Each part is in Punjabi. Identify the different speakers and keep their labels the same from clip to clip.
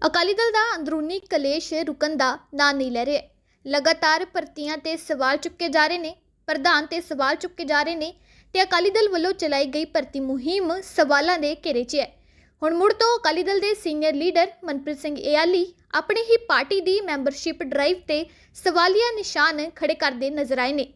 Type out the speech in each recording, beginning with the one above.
Speaker 1: ਅਕਾਲੀ ਦਲ ਦਾ ਅੰਦਰੂਨੀ ਕਲੇਸ਼ ਰੁਕਣ ਦਾ ਨਾਂ ਨਹੀਂ ਲੈ ਰਿਹਾ। ਲਗਾਤਾਰ ਭਰਤੀਆਂ ਤੇ ਸਵਾਲ ਚੁੱਕੇ ਜਾ ਰਹੇ ਨੇ, ਪ੍ਰਧਾਨ ਤੇ ਸਵਾਲ ਚੁੱਕੇ ਜਾ ਰਹੇ ਨੇ ਤੇ ਅਕਾਲੀ ਦਲ ਵੱਲੋਂ ਚਲਾਈ ਗਈ ਭਰਤੀ ਮੁਹਿੰਮ ਸਵਾਲਾਂ ਦੇ ਘੇਰੇ 'ਚ ਹੈ। ਹੁਣ ਮੁੜ ਤੋਂ ਅਕਾਲੀ ਦਲ ਦੇ ਸੀਨੀਅਰ ਲੀਡਰ ਮਨਪ੍ਰੀਤ ਸਿੰਘ ਏਆਲੀ ਆਪਣੀ ਹੀ ਪਾਰਟੀ ਦੀ ਮੈਂਬਰਸ਼ਿਪ ਡਰਾਈਵ ਤੇ ਸਵਾਲੀਆ ਨਿਸ਼ਾਨ ਖੜੇ ਕਰਦੇ ਨਜ਼ਰ ਆਏ ਨੇ।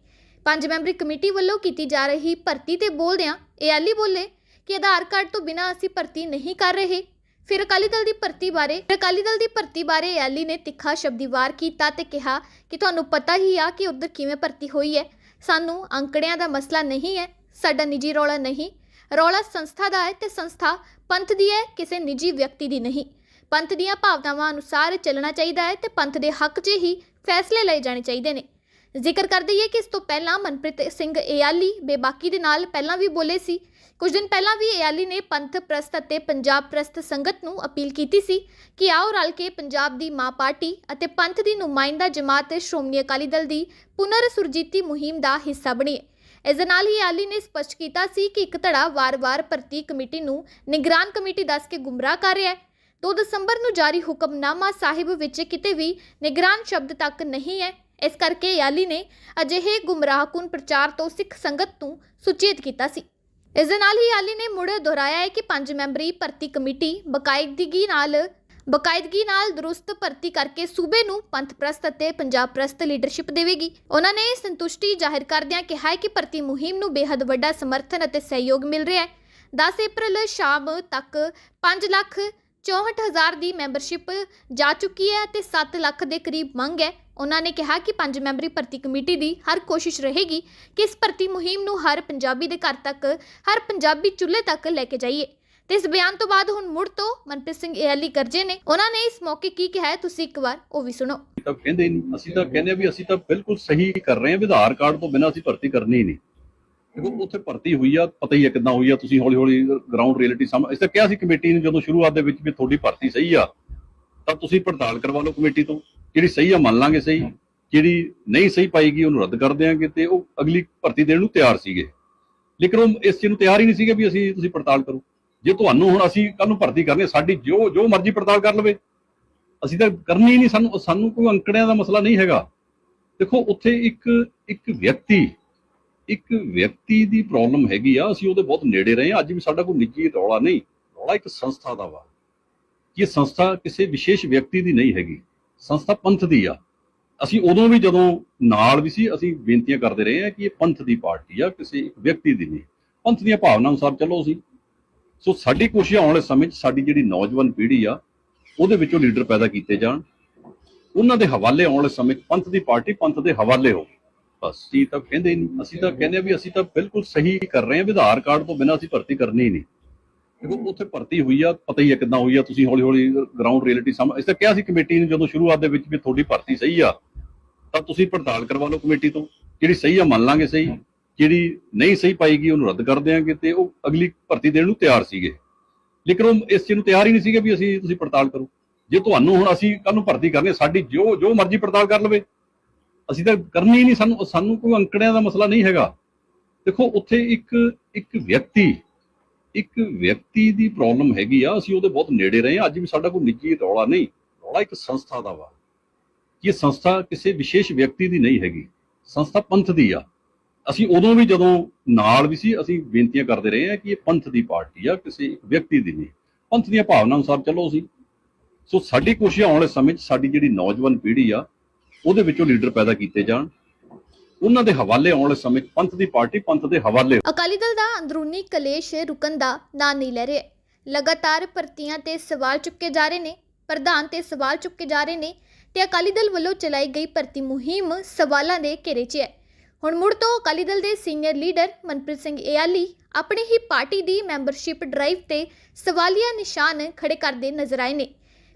Speaker 1: ਪੰਜ ਮੈਂਬਰੀ ਕਮੇਟੀ ਵੱਲੋਂ ਕੀਤੀ ਜਾ ਰਹੀ ਭਰਤੀ ਤੇ ਬੋਲਦਿਆਂ ਏਆਲੀ ਬੋਲੇ ਕਿ ਆਧਾਰ ਕਾਰਡ ਤੋਂ ਬਿਨਾਂ ਅਸੀਂ ਭਰਤੀ ਨਹੀਂ ਕਰ ਰਹੇ। ਫਿਰ ਅਕਾਲੀ ਦਲ ਦੀ ਭਰਤੀ ਬਾਰੇ ਅਕਾਲੀ ਦਲ ਦੀ ਭਰਤੀ ਬਾਰੇ ਐਲੀ ਨੇ ਤਿੱਖਾ ਸ਼ਬਦੀ ਵਾਰ ਕੀਤਾ ਤੇ ਕਿਹਾ ਕਿ ਤੁਹਾਨੂੰ ਪਤਾ ਹੀ ਆ ਕਿ ਉਧਰ ਕਿਵੇਂ ਭਰਤੀ ਹੋਈ ਹੈ। ਸਾਨੂੰ ਅੰਕੜਿਆਂ ਦਾ ਮਸਲਾ ਨਹੀਂ ਹੈ, ਸਾਡਾ ਨਿੱਜੀ ਰੌਲਾ ਨਹੀਂ। ਰੌਲਾ ਸੰਸਥਾ ਦਾ ਹੈ ਤੇ ਸੰਸਥਾ ਪੰਥ ਦੀ ਹੈ, ਕਿਸੇ ਨਿੱਜੀ ਵਿਅਕਤੀ ਦੀ ਨਹੀਂ। ਪੰਥ ਦੀਆਂ ਭਾਵਨਾਵਾਂ ਅਨੁਸਾਰ ਚੱਲਣਾ ਚਾਹੀਦਾ ਹੈ ਤੇ ਪੰਥ ਦੇ ਹੱਕ 'ਚ ਹੀ ਫੈਸਲੇ ਲਏ ਜਾਣੇ ਚਾਹੀਦੇ ਨੇ। ਜ਼ਿਕਰ ਕਰ ਦਈਏ ਕਿ ਇਸ ਤੋਂ ਪਹਿਲਾਂ ਮਨਪ੍ਰੀਤ ਸਿੰਘ ਏਆਲੀ ਬੇਬਾਕੀ ਦੇ ਨਾਲ ਪਹਿਲਾਂ ਵੀ ਬੋਲੇ ਸੀ। ਕੁਝ ਦਿਨ ਪਹਿਲਾਂ ਵੀ ਏਆਲੀ ਨੇ ਪੰਥ ਪ੍ਰਸਤ ਅਤੇ ਪੰਜਾਬ ਪ੍ਰਸਤ ਸੰਗਤ ਨੂੰ ਅਪੀਲ ਕੀਤੀ ਸੀ ਕਿ ਆਓ ਰਲ ਕੇ ਪੰਜਾਬ ਦੀ ਮਾਂ ਪਾਰਟੀ ਅਤੇ ਪੰਥ ਦੀ ਨੁਮਾਇੰਦਾ ਜਮਾਤ ਸ਼੍ਰੋਮਣੀ ਅਕਾਲੀ ਦਲ ਦੀ ਪੁਨਰ ਸੁਰਜੀਤੀ ਮੁਹਿੰਮ ਦਾ ਹਿੱਸਾ ਬਣੀਏ ਇਸ ਦੇ ਨਾਲ ਹੀ ਆਲੀ ਨੇ ਸਪਸ਼ਟ ਕੀਤਾ ਸੀ ਕਿ ਇੱਕ ਧੜਾ ਵਾਰ-ਵਾਰ ਭਰਤੀ ਕਮੇਟੀ ਨੂੰ ਨਿਗਰਾਨ ਕਮੇਟੀ ਦੱਸ ਕੇ ਗੁੰਮਰਾਹ ਕਰ ਰਿਹਾ ਹੈ। 2 ਦਸੰਬਰ ਨੂੰ ਜਾਰੀ ਹੁਕਮਨਾਮਾ ਸਾਹਿਬ ਵਿੱਚ ਕਿਤੇ ਵੀ ਨਿਗਰਾਨ ਸ਼ਬਦ ਤੱਕ ਨਹੀਂ ਹੈ। ਇਸ ਕਰਕੇ ਯਾਲੀ ਨੇ ਅਜਿਹੇ ਗੁੰਮਰਾਹਕੁਨ ਪ੍ਰਚਾਰ ਤੋਂ ਸਿੱਖ ਸੰਗਤ ਨੂੰ ਸੁਚੇਤ ਕੀਤਾ ਸੀ। ਇਸ ਦੇ ਨਾਲ ਹੀ ਆਲੀ ਨੇ ਮੁੜ ਦੁਹਰਾਇਆ ਹੈ ਕਿ ਪੰਜ ਮੈਂਬਰੀ ਭਰਤੀ ਕਮੇਟੀ ਬਕਾਇਦਗੀ ਨਾਲ ਬਕਾਇਦਗੀ ਨਾਲ ਦਰੁਸਤ ਭਰਤੀ ਕਰਕੇ ਸੂਬੇ ਨੂੰ ਪੰਥ ਪ੍ਰਸਤ ਅਤੇ ਪੰਜਾਬ ਪ੍ਰਸਤ ਲੀਡਰਸ਼ਿਪ ਦੇਵੇਗੀ। ਉਹਨਾਂ ਨੇ ਸੰਤੁਸ਼ਟੀ ਜ਼ਾਹਿਰ ਕਰਦਿਆਂ ਕਿਹਾ ਹੈ ਕਿ ਭਰਤੀ ਮੁਹਿੰਮ ਨੂੰ ਬੇहद ਵੱਡਾ ਸਮਰਥਨ ਅਤੇ ਸਹਿਯੋਗ ਮਿਲ ਰਿਹਾ ਹੈ। 10 ਅਪ੍ਰੈਲ ਸ਼ਾਮ ਤੱਕ 5 ਲੱਖ 64000 ਦੀ ਮੈਂਬਰਸ਼ਿਪ ਜਾ ਚੁੱਕੀ ਹੈ ਤੇ 7 ਲੱਖ ਦੇ ਕਰੀਬ ਮੰਗ ਹੈ। ਉਹਨਾਂ ਨੇ ਕਿਹਾ ਕਿ ਪੰਜ ਮੈਂਬਰੀ ਭਰਤੀ ਕਮੇਟੀ ਦੀ ਹਰ ਕੋਸ਼ਿਸ਼ ਰਹੇਗੀ ਕਿ ਇਸ ਭਰਤੀ ਮੁਹਿੰਮ ਨੂੰ ਹਰ ਪੰਜਾਬੀ ਦੇ ਘਰ ਤੱਕ, ਹਰ ਪੰਜਾਬੀ ਚੁੱਲ੍ਹੇ ਤੱਕ ਲੈ ਕੇ ਜਾਈਏ। ਤੇ ਇਸ ਬਿਆਨ ਤੋਂ ਬਾਅਦ ਹੁਣ ਮੁੜ ਤੋਂ ਮਨਪ੍ਰੀਤ ਸਿੰਘ ਏਅਲੀ ਕਰਜੇ ਨੇ। ਉਹਨਾਂ ਨੇ ਇਸ ਮੌਕੇ ਕੀ ਕਿਹਾ ਤੁਸੀਂ ਇੱਕ ਵਾਰ ਉਹ ਵੀ ਸੁਣੋ।
Speaker 2: ਤਾਂ ਕਹਿੰਦੇ ਨਹੀਂ ਅਸੀਂ ਤਾਂ ਕਹਿੰਦੇ ਵੀ ਅਸੀਂ ਤਾਂ ਬਿਲਕੁਲ ਸਹੀ ਕਰ ਰਹੇ ਹਾਂ ਵੀ ਕਾਰਡ ਤੋਂ ਬਿਨਾਂ ਅਸੀਂ ਭਰਤੀ ਕਰਨੀ ਨਹੀਂ। ਦੇਖੋ, ਉੱਥੇ ਭਰਤੀ ਹੋਈ ਆ, ਪਤਾ ਹੀ ਆ ਕਿੱਦਾਂ ਹੋਈ ਆ, ਤੁਸੀਂ ਹੌਲੀ ਹੌਲੀ ਗਰਾਊਂਡ ਰਿਐਲਿਟੀ ਸਾਹਮਣੇ ਅਸੀਂ ਤਾਂ ਕਿਹਾ ਸੀ ਕਮੇਟੀ ਨੂੰ ਜਦੋਂ ਸ਼ੁਰੂਆਤ ਦੇ ਵਿੱਚ ਵੀ ਤੁਹਾਡੀ ਭਰਤੀ ਸਹੀ ਆ, ਤਾਂ ਤੁਸੀਂ ਪੜਤਾਲ ਕਰਵਾ ਲਓ ਕਮੇਟੀ ਤੋਂ, ਜਿਹੜੀ ਸਹੀ ਆ ਮੰਨ ਲਾਂਗੇ ਸਹੀ, ਜਿਹੜੀ ਨਹੀਂ ਸਹੀ ਪਾਈਗੀ ਉਹਨੂੰ ਰੱਦ ਕਰ ਦਿਆਂਗੇ ਤੇ ਉਹ ਅਗਲੀ ਭਰਤੀ ਦੇਣ ਨੂੰ ਤਿਆਰ ਸੀਗੇ। ਲੇਕਿਨ ਉਹ ਇਸ ਚੀਜ਼ ਨੂੰ ਤਿਆਰ ਹੀ ਨਹੀਂ ਸੀਗੇ ਵੀ ਅਸੀਂ, ਤੁਸੀਂ ਪੜਤਾਲ ਕਰੋ। ਜੇ ਤੁਹਾਨੂੰ ਹੁਣ ਅਸੀਂ ਕੱਲ ਨੂੰ ਭਰਤੀ ਕਰਨੀ ਸਾਡੀ ਜੋ ਜੋ ਮਰਜ਼ੀ ਪੜਤਾਲ ਕਰ ਲਵੇ। ਅਸੀਂ ਤਾਂ ਕਰਨੀ ਹੀ ਨਹੀਂ, ਸਾਨੂੰ ਸਾਨੂੰ ਕੋਈ ਅੰਕੜਿਆਂ ਦਾ ਮਸਲਾ ਨਹੀਂ ਹੈਗਾ। ਦੇਖੋ, ਉੱਥੇ ਇੱਕ ਇੱਕ ਵਿਅਕਤੀ ਇੱਕ ਵਿਅਕਤੀ ਦੀ ਪ੍ਰੋਬਲਮ ਹੈਗੀ ਆ, ਅਸੀਂ ਉਹਦੇ ਬਹੁਤ ਨੇੜੇ ਰਹੇ ਹਾਂ, ਅੱਜ ਵੀ ਸਾਡਾ ਕੋਈ ਨਿੱਜੀ ਰੌਲਾ ਨਹੀਂ, ਰੌਲਾ ਇੱਕ ਸੰਸਥਾ ਦਾ ਵਾ। ਕਿ ਇਹ ਸੰਸਥਾ ਕਿਸੇ ਵਿਸ਼ੇਸ਼ ਵਿਅਕਤੀ ਦੀ ਨਹੀਂ ਹੈਗੀ, ਸੰਸਥਾ ਪੰਥ ਦੀ ਆ। ਅਸੀਂ ਉਦੋਂ ਵੀ ਜਦੋਂ ਨਾਲ ਵੀ ਸੀ, ਅਸੀਂ ਬੇਨਤੀਆਂ ਕਰਦੇ ਰਹੇ ਹਾਂ ਕਿ ਇਹ ਪੰਥ ਦੀ ਪਾਰਟੀ ਆ, ਕਿਸੇ ਇੱਕ ਵਿਅਕਤੀ ਦੀ ਨਹੀਂ। ਪੰਥ ਦੀਆਂ ਭਾਵਨਾ ਅਨੁਸਾਰ ਚੱਲੋ ਅਸੀਂ। ਸੋ ਸਾਡੀ ਕੋਸ਼ਿਸ਼ ਆਉਣ ਵਾਲੇ ਸਮੇਂ 'ਚ ਸਾਡੀ ਜਿਹੜੀ ਨੌਜਵਾਨ ਪੀੜ੍ਹੀ ਆ, ਉਹਦੇ ਵਿੱਚੋਂ ਲੀਡਰ ਪੈਦਾ ਕੀਤੇ ਜਾਣ। ਉਹਨਾਂ ਦੇ ਹਵਾਲੇ ਆਉਣ ਵਾਲੇ ਸਮੇਂ 'ਚ ਪੰਥ ਦੀ ਪਾਰਟੀ ਪੰਥ ਦੇ ਹਵਾਲੇ ਹੋ ਅਸੀਂ ਤਾਂ ਕਹਿੰਦੇ ਨਹੀਂ, ਅਸੀਂ ਤਾਂ ਕਹਿੰਦੇ ਵੀ ਅਸੀਂ ਤਾਂ ਬਿਲਕੁਲ ਸਹੀ ਕਰ ਰਹੇ ਹਾਂ ਵੀ ਕਾਰਡ ਤੋਂ ਬਿਨਾਂ ਅਸੀਂ ਭਰਤੀ ਕਰਨੀ ਹੀ ਨਹੀਂ। ਦੇਖੋ, ਉੱਥੇ ਭਰਤੀ ਹੋਈ ਆ, ਪਤਾ ਹੀ ਆ ਕਿੱਦਾਂ ਹੋਈ ਆ, ਤੁਸੀਂ ਹੌਲੀ ਹੌਲੀ ਗਰਾਊਂਡ ਰਿਐਲਿਟੀ ਸਾਹਮਣੇ ਅਸੀਂ ਤਾਂ ਕਿਹਾ ਸੀ ਕਮੇਟੀ ਨੂੰ ਜਦੋਂ ਸ਼ੁਰੂਆਤ ਦੇ ਵਿੱਚ ਵੀ ਤੁਹਾਡੀ ਭਰਤੀ ਸਹੀ ਆ, ਤਾਂ ਤੁਸੀਂ ਪੜਤਾਲ ਕਰਵਾ ਲਓ ਕਮੇਟੀ ਤੋਂ। ਜਿਹੜੀ ਸਹੀ ਆ, ਮੰਨ ਲਾਂਗੇ ਸਹੀ। ਜਿਹੜੀ ਨਹੀਂ ਸਹੀ ਪਾਈਗੀ ਉਹਨੂੰ ਰੱਦ ਕਰ ਦਿਆਂਗੇ ਤੇ ਉਹ ਅਗਲੀ ਭਰਤੀ ਦੇਣ ਨੂੰ ਤਿਆਰ ਸੀਗੇ। ਲੇਕਿਨ ਉਹ ਇਸ ਚੀਜ਼ ਨੂੰ ਤਿਆਰ ਹੀ ਨਹੀਂ ਸੀਗੇ ਵੀ ਅਸੀਂ ਤੁਸੀਂ ਪੜਤਾਲ ਕਰੋ। ਜੇ ਤੁਹਾਨੂੰ ਹੁਣ ਅਸੀਂ ਕੱਲ ਨੂੰ ਭਰਤੀ ਕਰਨੀ ਸਾਡੀ ਜੋ ਜੋ ਮਰਜ਼ੀ ਪੜਤਾਲ ਕਰ ਲਵੇ। ਅਸੀਂ ਤਾਂ ਕਰਨੀ ਹੀ ਨਹੀਂ, ਸਾਨੂੰ ਸਾਨੂੰ ਕੋਈ ਅੰਕੜਿਆਂ ਦਾ ਮਸਲਾ ਨਹੀਂ ਹੈਗਾ। ਦੇਖੋ, ਉੱਥੇ ਇੱਕ ਇੱਕ ਵਿਅਕਤੀ ਇੱਕ ਵਿਅਕਤੀ ਦੀ ਪ੍ਰੋਬਲਮ ਹੈਗੀ ਆ, ਅਸੀਂ ਉਹਦੇ ਬਹੁਤ ਨੇੜੇ ਰਹੇ ਹਾਂ, ਅੱਜ ਵੀ ਸਾਡਾ ਕੋਈ ਨਿੱਜੀ ਰੌਲਾ ਨਹੀਂ, ਰੌਲਾ ਇੱਕ ਸੰਸਥਾ ਦਾ ਵਾ। ਕਿ ਇਹ ਸੰਸਥਾ ਕਿਸੇ ਵਿਸ਼ੇਸ਼ ਵਿਅਕਤੀ ਦੀ ਨਹੀਂ ਹੈਗੀ, ਸੰਸਥਾ ਪੰਥ ਦੀ ਆ। ਅਸੀਂ ਉਦੋਂ ਵੀ ਜਦੋਂ ਨਾਲ ਵੀ ਸੀ, ਅਸੀਂ ਬੇਨਤੀਆਂ ਕਰਦੇ ਰਹੇ ਹਾਂ ਕਿ ਇਹ ਪੰਥ ਦੀ ਪਾਰਟੀ ਆ, ਕਿਸੇ ਇੱਕ ਵਿਅਕਤੀ ਦੀ ਨਹੀਂ। ਪੰਥ ਦੀਆਂ ਭਾਵਨਾ ਅਨੁਸਾਰ ਚੱਲੋ ਅਸੀਂ। ਸੋ ਸਾਡੀ ਕੋਸ਼ਿਸ਼ ਆਉਣ ਵਾਲੇ ਸਮੇਂ 'ਚ ਸਾਡੀ ਜਿਹੜੀ ਨੌਜਵਾਨ ਪੀੜ੍ਹੀ ਆ ਉਹਦੇ ਵਿੱਚੋਂ ਲੀਡਰ ਪੈਦਾ ਕੀਤੇ ਜਾਣ। ਉਹਨਾਂ ਦੇ ਹਵਾਲੇ ਆਉਣ ਵਾਲੇ ਸਮੇਂ ਪੰਥ ਦੀ ਪਾਰਟੀ ਪੰਥ ਦੇ ਹਵਾਲੇ
Speaker 1: ਅਕਾਲੀ ਦਲ ਦਾ ਅੰਦਰੂਨੀ ਕਲੇਸ਼ ਰੁਕਣ ਦਾ ਨਾਂ ਨਹੀਂ ਲੈ ਰਿਹਾ। ਲਗਾਤਾਰ ਭਰਤੀਆਂ ਤੇ ਸਵਾਲ ਚੁੱਕੇ ਜਾ ਰਹੇ ਨੇ, ਪ੍ਰਧਾਨ ਤੇ ਸਵਾਲ ਚੁੱਕੇ ਜਾ ਰਹੇ ਨੇ ਤੇ ਅਕਾਲੀ ਦਲ ਵੱਲੋਂ ਚਲਾਈ ਗਈ ਭਰਤੀ ਮੁਹਿੰਮ ਸਵਾਲਾਂ ਦੇ ਘੇਰੇ 'ਚ ਹੈ। ਹੁਣ ਮੁੜ ਤੋਂ ਅਕਾਲੀ ਦਲ ਦੇ ਸੀਨੀਅਰ ਲੀਡਰ ਮਨਪ੍ਰੀਤ ਸਿੰਘ ਏਆਲੀ ਆਪਣੀ ਹੀ ਪਾਰਟੀ ਦੀ ਮੈਂਬਰਸ਼ਿਪ ਡਰਾਈਵ ਤੇ ਸਵਾਲੀਆ ਨਿਸ਼ਾਨ ਖੜੇ ਕਰਦੇ ਨਜ਼ਰ ਆਏ ਨੇ।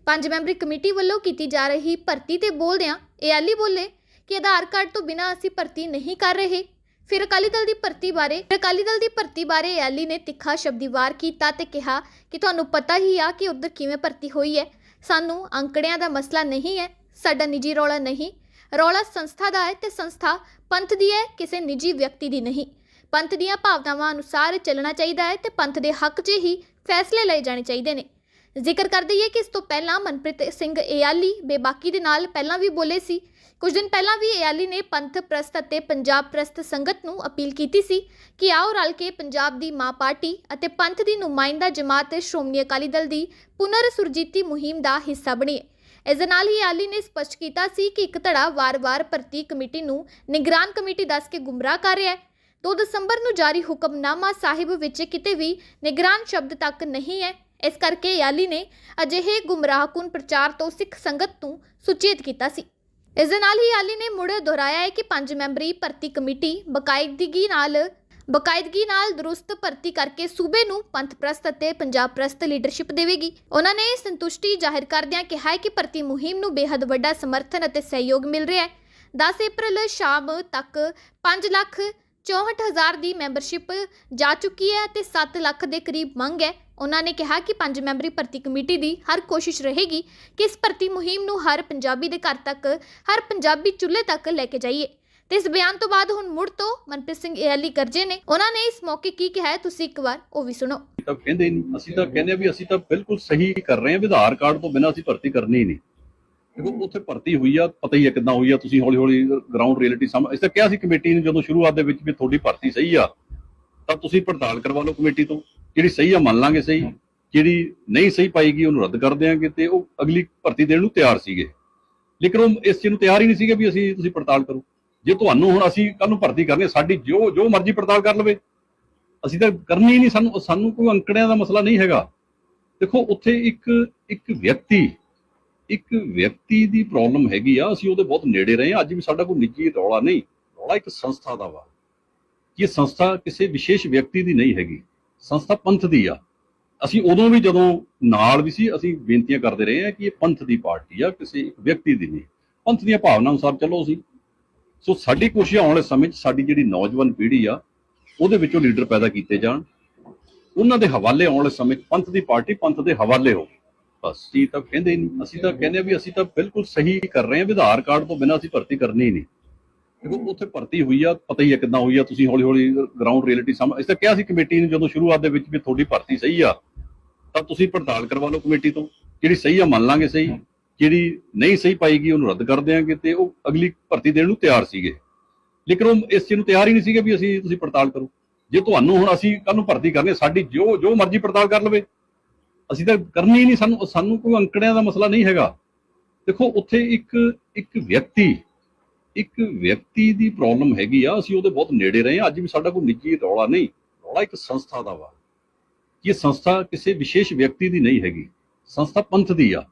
Speaker 1: ਪੰਜ ਮੈਂਬਰੀ ਕਮੇਟੀ ਵੱਲੋਂ ਕੀਤੀ ਜਾ ਰਹੀ ਭਰਤੀ ਤੇ ਬੋਲਦਿਆਂ ਏਆਲੀ ਬੋਲੇ ਕਿ ਆਧਾਰ ਕਾਰਡ ਤੋਂ ਬਿਨਾਂ ਅਸੀਂ ਭਰਤੀ ਨਹੀਂ ਕਰ ਰਹੇ। ਫਿਰ ਅਕਾਲੀ ਦਲ ਦੀ ਭਰਤੀ ਬਾਰੇ ਫਿਰ ਅਕਾਲੀ ਦਲ ਦੀ ਭਰਤੀ ਬਾਰੇ ਏਆਲੀ ਨੇ ਤਿੱਖਾ ਸ਼ਬਦੀ ਵਾਰ ਕੀਤਾ ਤੇ ਕਿਹਾ ਕਿ ਤੁਹਾਨੂੰ ਪਤਾ ਹੀ ਆ ਕਿ ਉਧਰ ਕਿਵੇਂ ਭਰਤੀ ਹੋਈ ਹੈ। ਸਾਨੂੰ ਅੰਕੜਿਆਂ ਦਾ ਮਸਲਾ ਨਹੀਂ ਹੈ, ਸਾਡਾ ਨਿੱਜੀ ਰੌਲਾ ਨਹੀਂ। ਰੌਲਾ ਸੰਸਥਾ ਦਾ ਹੈ ਤੇ ਸੰਸਥਾ ਪੰਥ ਦੀ ਹੈ, ਕਿਸੇ ਨਿੱਜੀ ਵਿਅਕਤੀ ਦੀ ਨਹੀਂ। ਪੰਥ ਦੀਆਂ ਭਾਵਨਾਵਾਂ ਅਨੁਸਾਰ ਚੱਲਣਾ ਚਾਹੀਦਾ ਹੈ ਤੇ ਪੰਥ ਦੇ ਹੱਕ 'ਚ ਹੀ ਫੈਸਲੇ ਲਏ ਜਾਣੇ ਚਾਹੀਦੇ ਨੇ। ਜ਼ਿਕਰ ਕਰ ਦਈਏ ਕਿ ਇਸ ਤੋਂ ਪਹਿਲਾਂ ਮਨਪ੍ਰੀਤ ਸਿੰਘ ਏਆਲੀ ਬੇਬਾਕੀ ਦੇ ਨਾਲ ਪਹਿਲਾਂ ਵੀ ਬੋਲੇ ਸੀ। ਕੁਝ ਦਿਨ ਪਹਿਲਾਂ ਵੀ ਏਆਲੀ ਨੇ ਪੰਥ ਪ੍ਰਸਤ ਅਤੇ ਪੰਜਾਬ ਪ੍ਰਸਤ ਸੰਗਤ ਨੂੰ ਅਪੀਲ ਕੀਤੀ ਸੀ ਕਿ ਆਓ ਰਲ ਕੇ ਪੰਜਾਬ ਦੀ ਮਾਂ ਪਾਰਟੀ ਅਤੇ ਪੰਥ ਦੀ ਨੁਮਾਇੰਦਾ ਜਮਾਤ ਸ਼੍ਰੋਮਣੀ ਅਕਾਲੀ ਦਲ ਦੀ ਪੁਨਰ ਸੁਰਜੀਤੀ ਮੁਹਿੰਮ ਦਾ ਹਿੱਸਾ ਬਣੀਏ ਇਸ ਦੇ ਨਾਲ ਹੀ ਆਲੀ ਨੇ ਸਪਸ਼ਟ ਕੀਤਾ ਸੀ ਕਿ ਇੱਕ ਧੜਾ ਵਾਰ-ਵਾਰ ਭਰਤੀ ਕਮੇਟੀ ਨੂੰ ਨਿਗਰਾਨ ਕਮੇਟੀ ਦੱਸ ਕੇ ਗੁੰਮਰਾਹ ਕਰ ਰਿਹਾ ਹੈ। 2 ਦਸੰਬਰ ਨੂੰ ਜਾਰੀ ਹੁਕਮਨਾਮਾ ਸਾਹਿਬ ਵਿੱਚ ਕਿਤੇ ਵੀ ਨਿਗਰਾਨ ਸ਼ਬਦ ਤੱਕ ਨਹੀਂ ਹੈ। ਇਸ ਕਰਕੇ ਯਾਲੀ ਨੇ ਅਜਿਹੇ ਗੁੰਮਰਾਹਕੁਨ ਪ੍ਰਚਾਰ ਤੋਂ ਸਿੱਖ ਸੰਗਤ ਨੂੰ ਸੁਚੇਤ ਕੀਤਾ ਸੀ। ਇਸ ਦੇ ਨਾਲ ਹੀ ਯਾਲੀ ਨੇ ਮੁੜ ਦੁਹਰਾਇਆ ਹੈ ਕਿ ਪੰਜ ਮੈਂਬਰੀ ਭਰਤੀ ਕਮੇਟੀ ਬਕਾਇਦਗੀ ਨਾਲ ਬਕਾਇਦਗੀ ਨਾਲ ਦਰੁਸਤ ਭਰਤੀ ਕਰਕੇ ਸੂਬੇ ਨੂੰ ਪੰਥ ਪ੍ਰਸਤ ਅਤੇ ਪੰਜਾਬ ਪ੍ਰਸਤ ਲੀਡਰਸ਼ਿਪ ਦੇਵੇਗੀ। ਉਹਨਾਂ ਨੇ ਸੰਤੁਸ਼ਟੀ ਜ਼ਾਹਿਰ ਕਰਦਿਆਂ ਕਿਹਾ ਹੈ ਕਿ ਭਰਤੀ ਮੁਹਿੰਮ ਨੂੰ ਬੇहद ਵੱਡਾ ਸਮਰਥਨ ਅਤੇ ਸਹਿਯੋਗ ਮਿਲ ਰਿਹਾ ਹੈ। 10 ਅਪ੍ਰੈਲ ਸ਼ਾਮ ਤੱਕ 5 ਲੱਖ 64000 ਦੀ ਮੈਂਬਰਸ਼ਿਪ ਜਾ ਚੁੱਕੀ ਹੈ ਅਤੇ 7 ਲੱਖ ਦੇ ਕਰੀਬ ਮੰਗ ਹੈ। ਉਹਨਾਂ ਨੇ ਕਿਹਾ ਕਿ ਪੰਜ ਮੈਂਬਰੀ ਭਰਤੀ ਕਮੇਟੀ ਦੀ ਹਰ ਕੋਸ਼ਿਸ਼ ਰਹੇਗੀ ਕਿ ਇਸ ਭਰਤੀ ਮੁਹਿੰਮ ਨੂੰ ਹਰ ਪੰਜਾਬੀ ਦੇ ਘਰ ਤੱਕ, ਹਰ ਪੰਜਾਬੀ ਚੁੱਲ੍ਹੇ ਤੱਕ ਲੈ ਕੇ ਜਾਈਏ। ਤੇ ਇਸ ਬਿਆਨ ਤੋਂ ਬਾਅਦ ਹੁਣ ਮੁੜ ਤੋਂ ਮਨਪ੍ਰੀਤ ਸਿੰਘ ਏਆਲੀ ਕਰਜੇ ਨੇ, ਉਹਨਾਂ ਨੇ ਇਸ ਮੌਕੇ ਕੀ ਕਿਹਾ ਹੈ, ਤੁਸੀਂ ਇੱਕ ਵਾਰ ਉਹ ਵੀ ਸੁਣੋ।
Speaker 2: ਅਸੀਂ ਤਾਂ ਕਹਿੰਦੇ ਨਹੀਂ, ਅਸੀਂ ਤਾਂ ਕਹਿੰਦੇ ਆ ਵੀ ਅਸੀਂ ਤਾਂ ਬਿਲਕੁਲ ਸਹੀ ਕਰ ਰਹੇ ਹਾਂ ਵੀ ਆਧਾਰ ਕਾਰਡ ਤੋਂ ਬਿਨਾਂ ਅਸੀਂ ਭਰਤੀ ਕਰਨੀ ਹੀ ਨਹੀਂ। ਦੇਖੋ, ਉੱਥੇ ਭਰਤੀ ਹੋਈ ਆ, ਪਤਾ ਹੀ ਹੈ ਕਿੱਦਾਂ ਹੋਈ ਆ, ਤੁਸੀਂ ਹੌਲੀ ਹੌਲੀ ਗਰਾਊਂਡ ਰਿਐਲਿਟੀ ਸਾਹਮਣੇ, ਅਸੀਂ ਤਾਂ ਕਿਹਾ ਸੀ ਕਮੇਟੀ ਨੂੰ ਜਦੋਂ ਸ਼ੁਰੂਆਤ ਦੇ ਵਿੱਚ ਵੀ ਤੁਹਾਡੀ ਭਰਤੀ ਸਹੀ ਆ, ਤਾਂ ਤੁਸੀਂ ਪੜਤਾਲ ਕਰਵਾ ਲਓ ਕਮੇਟੀ ਤੋਂ। ਜਿਹੜੀ ਸਹੀ ਆ ਮੰਨ ਲਾਂਗੇ ਸਹੀ ਜਿਹੜੀ ਨਹੀਂ ਸਹੀ ਪਾਏਗੀ ਉਹਨੂੰ ਰੱਦ ਕਰ ਦਿਆਂਗੇ ਤੇ ਉਹ ਅਗਲੀ ਭਰਤੀ ਦੇਣ ਨੂੰ ਤਿਆਰ ਸੀਗੇ। ਲੇਕਿਨ ਉਹ ਇਸ ਚੀਜ਼ ਨੂੰ ਤਿਆਰ ਹੀ ਨਹੀਂ ਸੀਗੇ ਵੀ ਅਸੀਂ ਤੁਸੀਂ ਪੜਤਾਲ ਕਰੋ। ਜੇ ਤੁਹਾਨੂੰ ਹੁਣ ਅਸੀਂ ਕੱਲ ਨੂੰ ਭਰਤੀ ਕਰਨੀ ਸਾਡੀ ਜੋ ਜੋ ਮਰਜ਼ੀ ਪੜਤਾਲ ਕਰ ਲਵੇ। ਅਸੀਂ ਤਾਂ ਕਰਨੀ ਹੀ ਨਹੀਂ ਸਾਨੂੰ ਸਾਨੂੰ ਕੋਈ ਅੰਕੜਿਆਂ ਦਾ ਮਸਲਾ ਨਹੀਂ ਹੈਗਾ। ਦੇਖੋ ਉੱਥੇ ਇੱਕ ਇੱਕ ਵਿਅਕਤੀ ਇੱਕ ਵਿਅਕਤੀ ਦੀ ਪ੍ਰੋਬਲਮ ਹੈਗੀ ਆ ਅਸੀਂ ਉਹਦੇ ਬਹੁਤ ਨੇੜੇ ਰਹੇ ਹਾਂ। ਅੱਜ ਵੀ ਸਾਡਾ ਕੋਈ ਨਿੱਜੀ ਰੌਲਾ ਨਹੀਂ। ਰੌਲਾ ਇੱਕ ਸੰਸਥਾ ਦਾ ਵਾ। ਇਹ ਸੰਸਥਾ ਕਿਸੇ ਵਿਸ਼ੇਸ਼ ਵਿਅਕਤੀ ਦੀ ਨਹੀਂ ਹੈਗੀ। ਸੰਸਥਾ ਪੰਥ ਦੀ ਆ। ਅਸੀਂ ਉਦੋਂ ਵੀ ਜਦੋਂ ਨਾਲ ਵੀ ਸੀ, ਅਸੀਂ ਬੇਨਤੀਆਂ ਕਰਦੇ ਰਹੇ ਹਾਂ ਕਿ ਇਹ ਪੰਥ ਦੀ ਪਾਰਟੀ ਆ, ਕਿਸੇ ਇੱਕ ਵਿਅਕਤੀ ਦੀ ਨਹੀਂ। ਪੰਥ ਦੀਆਂ ਭਾਵਨਾ ਅਨੁਸਾਰ ਚੱਲੋ ਅਸੀਂ। ਸੋ ਸਾਡੀ ਕੋਸ਼ਿਸ਼ ਆਉਣ ਵਾਲੇ ਸਮੇਂ 'ਚ ਸਾਡੀ ਜਿਹੜੀ ਨੌਜਵਾਨ ਪੀੜ੍ਹੀ ਆ, ਉਹਦੇ ਵਿੱਚੋਂ ਲੀਡਰ ਪੈਦਾ ਕੀਤੇ ਜਾਣ। ਉਹਨਾਂ ਦੇ ਹਵਾਲੇ ਆਉਣ ਵਾਲੇ ਸਮੇਂ 'ਚ ਪੰਥ ਦੀ ਪਾਰਟੀ ਪੰਥ ਦੇ ਹਵਾਲੇ ਹੋ ਬਸ ਜੀ ਤਾਂ ਕਹਿੰਦੇ ਨਹੀਂ। ਅਸੀਂ ਤਾਂ ਕਹਿੰਦੇ ਆ ਵੀ ਅਸੀਂ ਤਾਂ ਬਿਲਕੁਲ ਸਹੀ ਕਰ ਰਹੇ ਹਾਂ। ਵੀ ਆਧਾਰ ਕਾਰਡ ਤੋਂ ਬਿਨਾਂ ਅਸੀਂ ਭਰਤੀ ਕਰਨੀ ਹੀ ਨਹੀਂ। ਦੇਖੋ ਉੱਥੇ ਭਰਤੀ ਹੋਈ ਆ ਪਤਾ ਹੀ ਹੈ ਕਿੱਦਾਂ ਹੋਈ ਆ ਤੁਸੀਂ ਹੌਲੀ ਹੌਲੀ ਗਰਾਊਂਡ ਰਿਐਲਿਟੀ ਸਾਹਮਣੇ ਅਸੀਂ ਤਾਂ ਕਿਹਾ ਸੀ ਕਮੇਟੀ ਨੂੰ ਜਦੋਂ ਸ਼ੁਰੂਆਤ ਦੇ ਵਿੱਚ ਵੀ ਤੁਹਾਡੀ ਭਰਤੀ ਸਹੀ ਆ ਤਾਂ ਤੁਸੀਂ ਪੜਤਾਲ ਕਰਵਾ ਲਓ ਕਮੇਟੀ ਤੋਂ ਜਿਹੜੀ ਸਹੀ ਆ ਮੰਨ ਲਾਂਗੇ ਸਹੀ ਜਿਹੜੀ ਨਹੀਂ ਸਹੀ ਪਾਈਗੀ ਉਹਨੂੰ ਰੱਦ ਕਰ ਦਿਆਂਗੇ ਤੇ ਉਹ ਅਗਲੀ ਭਰਤੀ ਦੇਣ ਨੂੰ ਤਿਆਰ ਸੀਗੇ। ਲੇਕਿਨ ਉਹ ਇਸ ਚੀਜ਼ ਨੂੰ ਤਿਆਰ ਹੀ ਨਹੀਂ ਸੀਗੇ ਵੀ ਅਸੀਂ ਤੁਸੀਂ ਪੜਤਾਲ ਕਰੋ। ਜੇ ਤੁਹਾਨੂੰ ਹੁਣ ਅਸੀਂ ਕੱਲ ਨੂੰ ਭਰਤੀ ਕਰਨੀ ਹੈ, ਸਾਡੀ ਜੋ ਜੋ ਮਰਜ਼ੀ ਪੜਤਾਲ ਕਰ ਲਵੇ। ਅਸੀਂ ਤਾਂ ਕਰਨੀ ਹੀ ਨਹੀਂ ਸਾਨੂੰ ਸਾਨੂੰ ਕੋਈ ਅੰਕੜਿਆਂ ਦਾ ਮਸਲਾ ਨਹੀਂ ਹੈਗਾ। ਦੇਖੋ ਉੱਥੇ ਇੱਕ ਇੱਕ ਵਿਅਕਤੀ ਇੱਕ ਵਿਅਕਤੀ ਦੀ ਪ੍ਰੋਬਲਮ ਹੈਗੀ ਆ, ਅਸੀਂ ਉਹਦੇ ਬਹੁਤ ਨੇੜੇ ਰਹੇ ਹਾਂ, ਅੱਜ ਵੀ ਸਾਡਾ ਕੋਈ ਨਿੱਜੀ ਰੌਲਾ ਨਹੀਂ, ਰੌਲਾ ਇੱਕ ਸੰਸਥਾ ਦਾ ਵਾ। ਇਹ ਸੰਸਥਾ ਕਿਸੇ ਵਿਸ਼ੇਸ਼ ਵਿਅਕਤੀ ਦੀ ਨਹੀਂ ਹੈਗੀ, ਸੰਸਥਾ ਪੰਥ ਦੀ ਆ।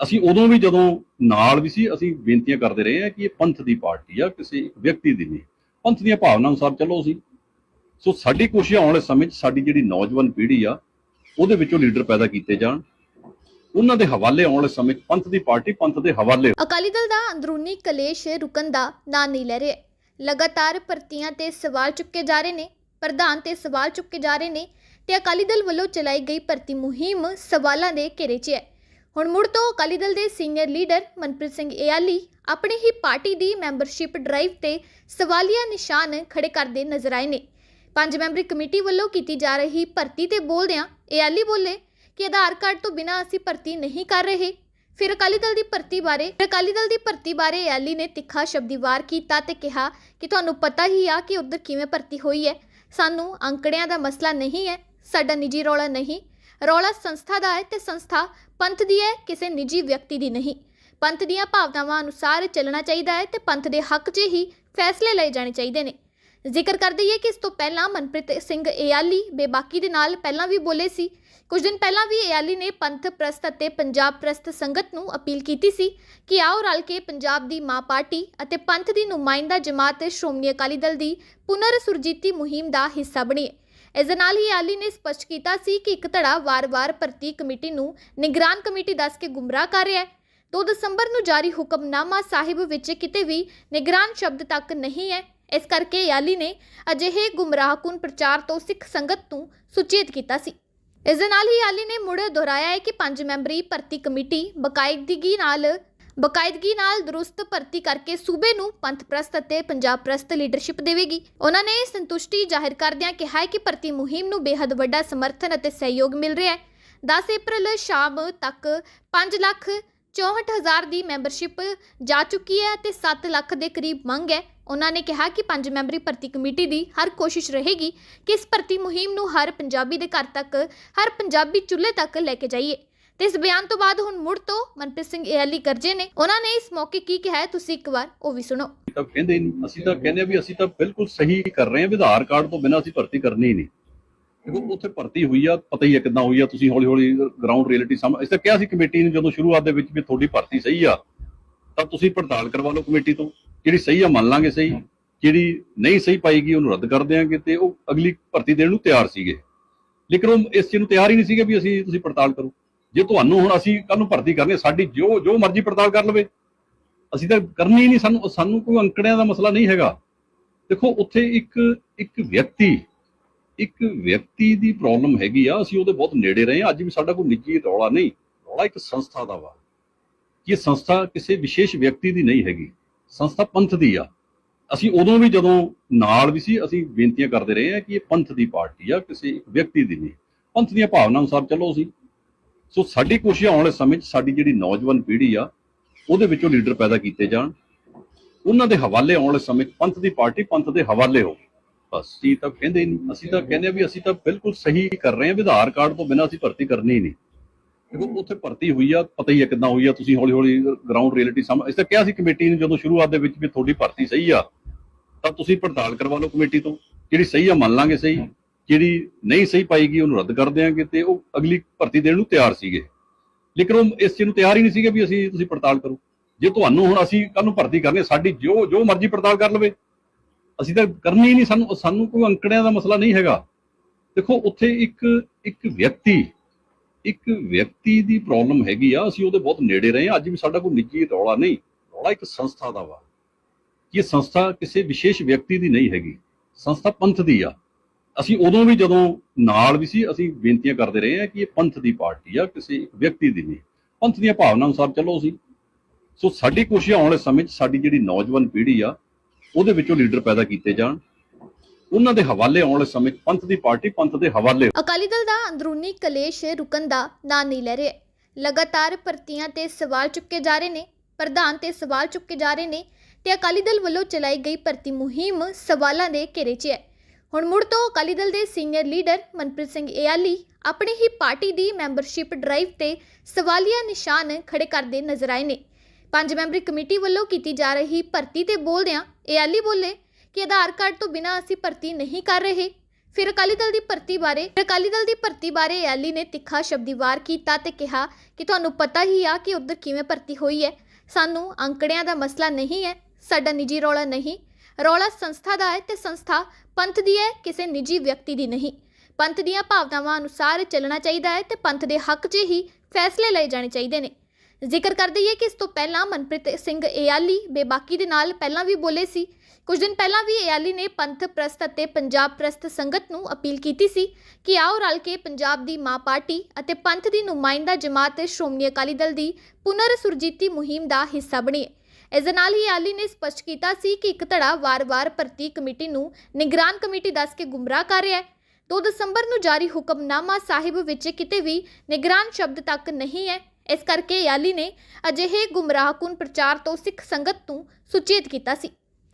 Speaker 2: ਅਸੀਂ ਉਦੋਂ ਵੀ ਜਦੋਂ ਨਾਲ ਵੀ ਸੀ, ਅਸੀਂ ਬੇਨਤੀਆਂ ਕਰਦੇ ਰਹੇ ਹਾਂ ਕਿ ਇਹ ਪੰਥ ਦੀ ਪਾਰਟੀ ਆ, ਕਿਸੇ ਇੱਕ ਵਿਅਕਤੀ ਦੀ ਨਹੀਂ। ਪੰਥ ਦੀਆਂ ਭਾਵਨਾ ਅਨੁਸਾਰ ਚੱਲੋ ਅਸੀਂ। ਸੋ ਸਾਡੀ ਕੋਸ਼ਿਸ਼ ਆਉਣ ਵਾਲੇ ਸਮੇਂ 'ਚ ਸਾਡੀ ਜਿਹੜੀ ਨੌਜਵਾਨ ਪੀੜ੍ਹੀ ਆ, ਉਹਦੇ ਵਿੱਚੋਂ ਲੀਡਰ ਪੈਦਾ ਕੀਤੇ ਜਾਣ। ਉਹਨਾਂ ਦੇ ਹਵਾਲੇ ਆਉਣ ਵਾਲੇ ਸਮੇਂ ਪੰਥ ਦੀ ਪਾਰਟੀ ਪੰਥ ਦੇ ਹਵਾਲੇ
Speaker 1: ਅਕਾਲੀ ਦਲ ਦਾ ਅੰਦਰੂਨੀ ਕਲੇਸ਼ ਰੁਕਣ ਦਾ ਨਾਂ ਨਹੀਂ ਲੈ ਰਿਹਾ। ਲਗਾਤਾਰ ਭਰਤੀਆਂ ਤੇ ਸਵਾਲ ਚੁੱਕੇ ਜਾ ਰਹੇ ਨੇ, ਪ੍ਰਧਾਨ ਤੇ ਸਵਾਲ ਚੁੱਕੇ ਜਾ ਰਹੇ ਨੇ ਤੇ ਅਕਾਲੀ ਦਲ ਵੱਲੋਂ ਚਲਾਈ ਗਈ ਭਰਤੀ ਮੁਹਿੰਮ ਸਵਾਲਾਂ ਦੇ ਘੇਰੇ 'ਚ ਹੈ। ਹੁਣ ਮੁੜ ਤੋਂ ਅਕਾਲੀ ਦਲ ਦੇ ਸੀਨੀਅਰ ਲੀਡਰ ਮਨਪ੍ਰੀਤ ਸਿੰਘ ਏਆਲੀ ਆਪਣੀ ਹੀ ਪਾਰਟੀ ਦੀ ਮੈਂਬਰਸ਼ਿਪ ਡਰਾਈਵ ਤੇ ਸਵਾਲੀਆ ਨਿਸ਼ਾਨ ਖੜੇ ਕਰਦੇ ਨਜ਼ਰ ਆਏ ਨੇ। ਪੰਜ ਮੈਂਬਰੀ ਕਮੇਟੀ ਵੱਲੋਂ ਕੀਤੀ ਜਾ ਰਹੀ ਭਰਤੀ ਤੇ ਬੋਲਦਿਆਂ ਏਆਲੀ ਬੋਲੇ ਕਿ ਆਧਾਰ ਕਾਰਡ ਤੋਂ ਬਿਨਾਂ ਅਸੀਂ ਭਰਤੀ ਨਹੀਂ ਕਰ ਰਹੇ। ਫਿਰ ਅਕਾਲੀ ਦਲ ਦੀ ਭਰਤੀ ਬਾਰੇ ਅਕਾਲੀ ਦਲ ਦੀ ਭਰਤੀ ਬਾਰੇ ਐਲੀ ਨੇ ਤਿੱਖਾ ਸ਼ਬਦੀ ਵਾਰ ਕੀਤਾ ਤੇ ਕਿਹਾ ਕਿ ਤੁਹਾਨੂੰ ਪਤਾ ਹੀ ਆ ਕਿ ਉਧਰ ਕਿਵੇਂ ਭਰਤੀ ਹੋਈ ਹੈ। ਸਾਨੂੰ ਅੰਕੜਿਆਂ ਦਾ ਮਸਲਾ ਨਹੀਂ ਹੈ, ਸਾਡਾ ਨਿੱਜੀ ਰੌਲਾ ਨਹੀਂ। ਰੌਲਾ ਸੰਸਥਾ ਦਾ ਹੈ ਤੇ ਸੰਸਥਾ ਪੰਥ ਦੀ ਹੈ, ਕਿਸੇ ਨਿੱਜੀ ਵਿਅਕਤੀ ਦੀ ਨਹੀਂ। ਪੰਥ ਦੀਆਂ ਭਾਵਨਾਵਾਂ ਅਨੁਸਾਰ ਚੱਲਣਾ ਚਾਹੀਦਾ ਹੈ ਤੇ ਪੰਥ ਦੇ ਹੱਕ 'ਚ ਹੀ ਫੈਸਲੇ ਲਏ ਜਾਣੇ ਚਾਹੀਦੇ ਨੇ। ਜ਼ਿਕਰ ਕਰ ਦਈਏ ਕਿ ਇਸ ਤੋਂ ਪਹਿਲਾਂ ਮਨਪ੍ਰੀਤ ਸਿੰਘ ਏਆਲੀ ਬੇਬਾਕੀ ਦੇ ਨਾਲ ਪਹਿਲਾਂ ਵੀ ਬੋਲੇ ਸੀ। ਕੁਝ ਦਿਨ ਪਹਿਲਾਂ ਵੀ ਏਆਲੀ ਨੇ ਪੰਥ ਪ੍ਰਸਤ ਅਤੇ ਪੰਜਾਬ ਪ੍ਰਸਤ ਸੰਗਤ ਨੂੰ ਅਪੀਲ ਕੀਤੀ ਸੀ ਕਿ ਆਓ ਰਲ ਕੇ ਪੰਜਾਬ ਦੀ ਮਾਂ ਪਾਰਟੀ ਅਤੇ ਪੰਥ ਦੀ ਨੁਮਾਇੰਦਾ ਜਮਾਤ ਸ਼੍ਰੋਮਣੀ ਅਕਾਲੀ ਦਲ ਦੀ ਪੁਨਰ ਸੁਰਜੀਤੀ ਮੁਹਿੰਮ ਦਾ ਹਿੱਸਾ ਬਣੀਏ ਇਸ ਦੇ ਨਾਲ ਹੀ ਆਲੀ ਨੇ ਸਪਸ਼ਟ ਕੀਤਾ ਸੀ ਕਿ ਇੱਕ ਧੜਾ ਵਾਰ-ਵਾਰ ਭਰਤੀ ਕਮੇਟੀ ਨੂੰ ਨਿਗਰਾਨ ਕਮੇਟੀ ਦੱਸ ਕੇ ਗੁੰਮਰਾਹ ਕਰ ਰਿਹਾ ਹੈ। 2 ਦਸੰਬਰ ਨੂੰ ਜਾਰੀ ਹੁਕਮਨਾਮਾ ਸਾਹਿਬ ਵਿੱਚ ਕਿਤੇ ਵੀ ਨਿਗਰਾਨ ਸ਼ਬਦ ਤੱਕ ਨਹੀਂ ਹੈ। ਇਸ ਕਰਕੇ ਏਆਲੀ ਨੇ ਅਜਿਹੇ ਗੁੰਮਰਾਹਕੁਨ ਪ੍ਰਚਾਰ ਤੋਂ ਸਿੱਖ ਸੰਗਤ ਨੂੰ ਸੁਚੇਤ ਕੀਤਾ ਸੀ। ਇਸ ਦੇ ਨਾਲ ਹੀ ਆਲੀ ਨੇ ਮੁੜ ਦੁਹਰਾਇਆ ਹੈ ਕਿ ਪੰਜ ਮੈਂਬਰੀ ਭਰਤੀ ਕਮੇਟੀ ਬਕਾਇਦਗੀ ਨਾਲ ਬਕਾਇਦਗੀ ਨਾਲ ਦਰੁਸਤ ਭਰਤੀ ਕਰਕੇ ਸੂਬੇ ਨੂੰ ਪੰਥ ਪ੍ਰਸਤ ਅਤੇ ਪੰਜਾਬ ਪ੍ਰਸਤ ਲੀਡਰਸ਼ਿਪ ਦੇਵੇਗੀ। ਉਹਨਾਂ ਨੇ ਸੰਤੁਸ਼ਟੀ ਜ਼ਾਹਿਰ ਕਰਦਿਆਂ ਕਿਹਾ ਹੈ ਕਿ ਭਰਤੀ ਮੁਹਿੰਮ ਨੂੰ ਬੇहद ਵੱਡਾ ਸਮਰਥਨ ਅਤੇ ਸਹਿਯੋਗ ਮਿਲ ਰਿਹਾ ਹੈ। 10 ਅਪ੍ਰੈਲ ਸ਼ਾਮ ਤੱਕ 5 ਲੱਖ 64000 ਦੀ ਮੈਂਬਰਸ਼ਿਪ ਜਾ ਚੁੱਕੀ ਹੈ ਤੇ 7 ਲੱਖ ਦੇ ਕਰੀਬ ਮੰਗ ਹੈ। ਉਹਨਾਂ ਨੇ ਕਿਹਾ ਕਿ ਪੰਜ ਮੈਂਬਰੀ ਭਰਤੀ ਕਮੇਟੀ ਦੀ ਹਰ ਕੋਸ਼ਿਸ਼ ਰਹੇਗੀ ਕਿ ਇਸ ਭਰਤੀ ਮੁਹਿੰਮ ਨੂੰ ਹਰ ਪੰਜਾਬੀ ਦੇ ਘਰ ਤੱਕ, ਹਰ ਪੰਜਾਬੀ ਚੁੱਲ੍ਹੇ ਤੱਕ ਲੈ ਕੇ ਜਾਈਏ। ਤੇ ਇਸ ਬਿਆਨ ਤੋਂ ਬਾਅਦ ਹੁਣ ਮੁੜ ਤੋਂ ਮਨਪ੍ਰੀਤ ਸਿੰਘ ਏਅਲੀ ਕਰਜੇ ਨੇ। ਉਹਨਾਂ ਨੇ ਇਸ ਮੌਕੇ ਕੀ ਕਿਹਾ ਹੈ, ਤੁਸੀਂ ਇੱਕ ਵਾਰ ਉਹ ਵੀ ਸੁਣੋ।
Speaker 2: ਤਾਂ ਕਹਿੰਦੇ, ਅਸੀਂ ਤਾਂ ਕਹਿੰਦੇ ਵੀ ਅਸੀਂ ਤਾਂ ਬਿਲਕੁਲ ਸਹੀ ਕਰ ਰਹੇ ਹਾਂ, ਵੀ ਕਾਰਡ ਤੋਂ ਬਿਨਾਂ ਅਸੀਂ ਭਰਤੀ ਕਰਨੀ ਨਹੀਂ। ਦੇਖੋ ਉੱਥੇ ਭਰਤੀ ਹੋਈ ਆ ਪਤਾ ਹੀ ਹੈ ਕਿੱਦਾਂ ਹੋਈ ਆ ਤੁਸੀਂ ਹੌਲੀ ਹੌਲੀ ਗਰਾਊਂਡ ਰਿਐਲਿਟੀ ਸਾਹਮਣੇ ਅਸੀਂ ਤਾਂ ਕਿਹਾ ਸੀ ਕਮੇਟੀ ਨੇ ਜਦੋਂ ਸ਼ੁਰੂਆਤ ਦੇ ਵਿੱਚ ਵੀ ਤੁਹਾਡੀ ਭਰਤੀ ਸਹੀ ਆ ਤਾਂ ਤੁਸੀਂ ਪੜਤਾਲ ਕਰਵਾ ਲਓ ਕਮੇਟੀ ਤੋਂ ਜਿਹੜੀ ਸਹੀ ਆ ਮੰਨ ਲਾਂਗੇ ਸਹੀ ਜਿਹੜੀ ਨਹੀਂ ਸਹੀ ਪਾਈਗੀ ਉਹਨੂੰ ਰੱਦ ਕਰ ਦਿਆਂਗੇ ਤੇ ਉਹ ਅਗਲੀ ਭਰਤੀ ਦੇਣ ਨੂੰ ਤਿਆਰ ਸੀਗੇ। ਲੇਕਿਨ ਉਹ ਇਸ ਚੀਜ਼ ਨੂੰ ਤਿਆਰ ਹੀ ਨਹੀਂ ਸੀਗੇ ਵੀ ਅਸੀਂ ਤੁਸੀਂ ਪੜਤਾਲ ਕਰੋ। ਜੇ ਤੁਹਾਨੂੰ ਹੁਣ ਅਸੀਂ ਕੱਲ ਨੂੰ ਭਰਤੀ ਕਰਨੀ ਹੈ, ਸਾਡੀ ਜੋ ਜੋ ਮਰਜ਼ੀ ਪੜਤਾਲ ਕਰ ਲਵੇ। ਅਸੀਂ ਤਾਂ ਕਰਨੀ ਹੀ ਨਹੀਂ ਸਾਨੂੰ ਸਾਨੂੰ ਕੋਈ ਅੰਕੜਿਆਂ ਦਾ ਮਸਲਾ ਨਹੀਂ ਹੈਗਾ। ਦੇਖੋ ਉੱਥੇ ਇੱਕ ਇੱਕ ਵਿਅਕਤੀ ਇੱਕ ਵਿਅਕਤੀ ਦੀ ਪ੍ਰੋਬਲਮ ਹੈਗੀ ਆ, ਅਸੀਂ ਉਹਦੇ ਬਹੁਤ ਨੇੜੇ ਰਹੇ ਹਾਂ, ਅੱਜ ਵੀ ਸਾਡਾ ਕੋਈ ਨਿੱਜੀ ਰੌਲਾ ਨਹੀਂ, ਰੌਲਾ ਇੱਕ ਸੰਸਥਾ ਦਾ ਵਾ। ਕਿ ਇਹ ਸੰਸਥਾ ਕਿਸੇ ਵਿਸ਼ੇਸ਼ ਵਿਅਕਤੀ ਦੀ ਨਹੀਂ ਹੈਗੀ, ਸੰਸਥਾ ਪੰਥ ਦੀ ਆ। ਅਸੀਂ ਉਦੋਂ ਵੀ ਜਦੋਂ ਨਾਲ ਵੀ ਸੀ, ਅਸੀਂ ਬੇਨਤੀਆਂ ਕਰਦੇ ਰਹੇ ਹਾਂ ਕਿ ਇਹ ਪੰਥ ਦੀ ਪਾਰਟੀ ਆ, ਕਿਸੇ ਇੱਕ ਵਿਅਕਤੀ ਦੀ ਨਹੀਂ। ਪੰਥ ਦੀਆਂ ਭਾਵਨਾ ਅਨੁਸਾਰ ਚੱਲੋ ਅਸੀਂ। ਸੋ ਸਾਡੀ ਕੋਸ਼ਿਸ਼ ਆਉਣ ਵਾਲੇ ਸਮੇਂ 'ਚ ਸਾਡੀ ਜਿਹੜੀ ਨੌਜਵਾਨ ਪੀੜ੍ਹੀ ਆ, ਉਹਦੇ ਵਿੱਚੋਂ ਲੀਡਰ ਪੈਦਾ ਕੀਤੇ ਜਾਣ। ਉਹਨਾਂ ਦੇ ਹਵਾਲੇ ਆਉਣ ਵਾਲੇ ਸਮੇਂ 'ਚ ਪੰਥ ਦੀ ਪਾਰਟੀ ਪੰਥ ਦੇ ਹਵਾਲੇ ਹੋ ਜੀ ਤਾਂ ਕਹਿੰਦੇ ਅਸੀਂ ਤਾਂ ਕਹਿੰਦੇ ਆ ਵੀ ਅਸੀਂ ਤਾਂ ਬਿਲਕੁਲ ਸਹੀ ਕਰ ਰਹੇ ਹਾਂ ਵੀ ਆਧਾਰ ਕਾਰਡ ਤੋਂ ਬਿਨਾਂ ਅਸੀਂ ਭਰਤੀ ਕਰਨੀ ਨਹੀਂ। ਦੇਖੋ ਉੱਥੇ ਭਰਤੀ ਹੋਈ ਆ ਪਤਾ ਹੀ ਹੈ ਕਿੱਦਾਂ ਹੋਈ ਆ ਤੁਸੀਂ ਹੌਲੀ ਹੌਲੀ ਗਰਾਊਂਡ ਰਿਐਲਿਟੀ ਸਾਹਮਣੇ ਅਸੀਂ ਤਾਂ ਕਿਹਾ ਸੀ ਕਮੇਟੀ ਨੂੰ ਜਦੋਂ ਸ਼ੁਰੂਆਤ ਦੇ ਵਿੱਚ ਵੀ ਤੁਹਾਡੀ ਭਰਤੀ ਸਹੀ ਆ ਤਾਂ ਤੁਸੀਂ ਪੜਤਾਲ ਕਰਵਾ ਲਓ ਕਮੇਟੀ ਤੋਂ। ਜਿਹੜੀ ਸਹੀ ਆ ਮੰਨ ਲਾਂਗੇ ਸਹੀ। ਜਿਹੜੀ ਨਹੀਂ ਸਹੀ ਪਾਈਗੀ ਉਹਨੂੰ ਰੱਦ ਕਰ ਦਿਆਂਗੇ ਤੇ ਉਹ ਅਗਲੀ ਭਰਤੀ ਦੇਣ ਨੂੰ ਤਿਆਰ ਸੀਗੇ। ਲੇਕਿਨ ਉਹ ਇਸ ਚੀਜ਼ ਨੂੰ ਤਿਆਰ ਹੀ ਨਹੀਂ ਸੀਗੇ ਵੀ ਅਸੀਂ ਤੁਸੀਂ ਪੜਤਾਲ ਕਰੋ। ਜੇ ਤੁਹਾਨੂੰ ਹੁਣ ਅਸੀਂ ਕੱਲ ਨੂੰ ਭਰਤੀ ਕਰਨੀ ਸਾਡੀ ਜੋ ਜੋ ਮਰਜ਼ੀ ਪੜਤਾਲ ਕਰ ਲਵੇ। ਅਸੀਂ ਤਾਂ ਕਰਨੀ ਹੀ ਨਹੀਂ, ਸਾਨੂੰ ਸਾਨੂੰ ਕੋਈ ਅੰਕੜਿਆਂ ਦਾ ਮਸਲਾ ਨਹੀਂ ਹੈਗਾ। ਦੇਖੋ, ਉੱਥੇ ਇੱਕ ਇੱਕ ਵਿਅਕਤੀ ਇੱਕ ਵਿਅਕਤੀ ਦੀ ਪ੍ਰੋਬਲਮ ਹੈਗੀ ਆ, ਅਸੀਂ ਉਹਦੇ ਬਹੁਤ ਨੇੜੇ ਰਹੇ ਹਾਂ, ਅੱਜ ਵੀ ਸਾਡਾ ਕੋਈ ਨਿੱਜੀ ਰੌਲਾ ਨਹੀਂ, ਰੌਲਾ ਇੱਕ ਸੰਸਥਾ ਦਾ ਵਾ। ਕਿ ਇਹ ਸੰਸਥਾ ਕਿਸੇ ਵਿਸ਼ੇਸ਼ ਵਿਅਕਤੀ ਦੀ ਨਹੀਂ ਹੈਗੀ, ਸੰਸਥਾ ਪੰਥ ਦੀ ਆ। ਅਸੀਂ ਉਦੋਂ ਵੀ ਜਦੋਂ ਨਾਲ ਵੀ ਸੀ, ਅਸੀਂ ਬੇਨਤੀਆਂ ਕਰਦੇ ਰਹੇ ਹਾਂ ਕਿ ਇਹ ਪੰਥ ਦੀ ਪਾਰਟੀ ਆ, ਕਿਸੇ ਇੱਕ ਵਿਅਕਤੀ ਦੀ ਨਹੀਂ। ਪੰਥ ਦੀਆਂ ਭਾਵਨਾ ਅਨੁਸਾਰ ਚੱਲੋ ਅਸੀਂ। ਸੋ ਸਾਡੀ ਕੋਸ਼ਿਸ਼ ਆਉਣ ਵਾਲੇ ਸਮੇਂ 'ਚ ਸਾਡੀ ਜਿਹੜੀ ਨੌਜਵਾਨ ਪੀੜ੍ਹੀ ਆ ਉਹਦੇ ਵਿੱਚੋਂ ਲੀਡਰ ਪੈਦਾ ਕੀਤੇ ਜਾਣ। ਉਹਨਾਂ ਦੇ ਹਵਾਲੇ ਆਉਣ ਵਾਲੇ ਸਮੇਂ ਪੰਥ ਦੀ ਪਾਰਟੀ ਪੰਥ ਦੇ ਹਵਾਲੇ
Speaker 1: ਅਕਾਲੀ ਦਲ ਦਾ ਅੰਦਰੂਨੀ ਕਲੇਸ਼ ਰੁਕਣ ਦਾ ਨਾਂ ਨਹੀਂ ਲੈ ਰਿਹਾ। ਲਗਾਤਾਰ ਭਰਤੀਆਂ ਤੇ ਸਵਾਲ ਚੁੱਕੇ ਜਾ ਰਹੇ ਨੇ, ਪ੍ਰਧਾਨ ਤੇ ਸਵਾਲ ਚੁੱਕੇ ਜਾ ਰਹੇ ਨੇ ਤੇ ਅਕਾਲੀ ਦਲ ਵੱਲੋਂ ਚਲਾਈ ਗਈ ਭਰਤੀ ਮੁਹਿੰਮ ਸਵਾਲਾਂ ਦੇ ਘੇਰੇ 'ਚ ਹੈ। ਹੁਣ ਮੁੜ ਤੋਂ ਅਕਾਲੀ ਦਲ ਦੇ ਸੀਨੀਅਰ ਲੀਡਰ ਮਨਪ੍ਰੀਤ ਸਿੰਘ ਏਆਲੀ ਆਪਣੀ ਹੀ ਪਾਰਟੀ ਦੀ ਮੈਂਬਰਸ਼ਿਪ ਡਰਾਈਵ ਤੇ ਸਵਾਲੀਆ ਨਿਸ਼ਾਨ ਖੜੇ ਕਰਦੇ ਨਜ਼ਰ ਆਏ ਨੇ। ਪੰਜ ਮੈਂਬਰੀ ਕਮੇਟੀ ਵੱਲੋਂ ਕੀਤੀ ਜਾ ਰਹੀ ਭਰਤੀ ਤੇ ਬੋਲਦਿਆਂ ਏਆਲੀ ਬੋਲੇ ਕਿ ਆਧਾਰ ਕਾਰਡ ਤੋਂ ਬਿਨਾਂ ਅਸੀਂ ਭਰਤੀ ਨਹੀਂ ਕਰ ਰਹੇ। ਫਿਰ ਅਕਾਲੀ ਦਲ ਦੀ ਭਰਤੀ ਬਾਰੇ ਅਕਾਲੀ ਦਲ ਦੀ ਭਰਤੀ ਬਾਰੇ ਐਲੀ ਨੇ ਤਿੱਖਾ ਸ਼ਬਦੀ ਵਾਰ ਕੀਤਾ ਤੇ ਕਿਹਾ ਕਿ ਤੁਹਾਨੂੰ ਪਤਾ ਹੀ ਆ ਕਿ ਉਧਰ ਕਿਵੇਂ ਭਰਤੀ ਹੋਈ ਹੈ। ਸਾਨੂੰ ਅੰਕੜਿਆਂ ਦਾ ਮਸਲਾ ਨਹੀਂ ਹੈ, ਸਾਡਾ ਨਿੱਜੀ ਰੌਲਾ ਨਹੀਂ। ਰੌਲਾ ਸੰਸਥਾ ਦਾ ਹੈ ਤੇ ਸੰਸਥਾ ਪੰਥ ਦੀ ਹੈ, ਕਿਸੇ ਨਿੱਜੀ ਵਿਅਕਤੀ ਦੀ ਨਹੀਂ। ਪੰਥ ਦੀਆਂ ਭਾਵਨਾਵਾਂ ਅਨੁਸਾਰ ਚੱਲਣਾ ਚਾਹੀਦਾ ਹੈ ਤੇ ਪੰਥ ਦੇ ਹੱਕ 'ਚ ਹੀ ਫੈਸਲੇ ਲਏ ਜਾਣੇ ਚਾਹੀਦੇ ਨੇ। ਜ਼ਿਕਰ ਕਰ ਦਈਏ ਕਿ ਇਸ ਤੋਂ ਪਹਿਲਾਂ ਮਨਪ੍ਰੀਤ ਸਿੰਘ ਏਆਲੀ ਬੇਬਾਕੀ ਦੇ ਨਾਲ ਪਹਿਲਾਂ ਵੀ ਬੋਲੇ ਸੀ। ਕੁਝ ਦਿਨ ਪਹਿਲਾਂ ਵੀ ਏਆਲੀ ਨੇ ਪੰਥ ਪ੍ਰਸਤ ਅਤੇ ਪੰਜਾਬ ਪ੍ਰਸਤ ਸੰਗਤ ਨੂੰ ਅਪੀਲ ਕੀਤੀ ਸੀ ਕਿ ਆਓ ਰਲ ਕੇ ਪੰਜਾਬ ਦੀ ਮਾਂ ਪਾਰਟੀ ਅਤੇ ਪੰਥ ਦੀ ਨੁਮਾਇੰਦਾ ਜਮਾਤ ਸ਼੍ਰੋਮਣੀ ਅਕਾਲੀ ਦਲ ਦੀ ਪੁਨਰ ਸੁਰਜੀਤੀ ਮੁਹਿੰਮ ਦਾ ਹਿੱਸਾ ਬਣੀਏ ਇਸ ਦੇ ਨਾਲ ਹੀ ਆਲੀ ਨੇ ਸਪਸ਼ਟ ਕੀਤਾ ਸੀ ਕਿ ਇੱਕ ਧੜਾ ਵਾਰ-ਵਾਰ ਭਰਤੀ ਕਮੇਟੀ ਨੂੰ ਨਿਗਰਾਨ ਕਮੇਟੀ ਦੱਸ ਕੇ ਗੁੰਮਰਾਹ ਕਰ ਰਿਹਾ ਹੈ। 2 ਦਸੰਬਰ ਨੂੰ ਜਾਰੀ ਹੁਕਮਨਾਮਾ ਸਾਹਿਬ ਵਿੱਚ ਕਿਤੇ ਵੀ ਨਿਗਰਾਨ ਸ਼ਬਦ ਤੱਕ ਨਹੀਂ ਹੈ। ਇਸ ਕਰਕੇ ਏਆਲੀ ਨੇ ਅਜਿਹੇ ਗੁੰਮਰਾਹਕੁਨ ਪ੍ਰਚਾਰ ਤੋਂ ਸਿੱਖ ਸੰਗਤ ਨੂੰ ਸੁਚੇਤ ਕੀਤਾ ਸੀ।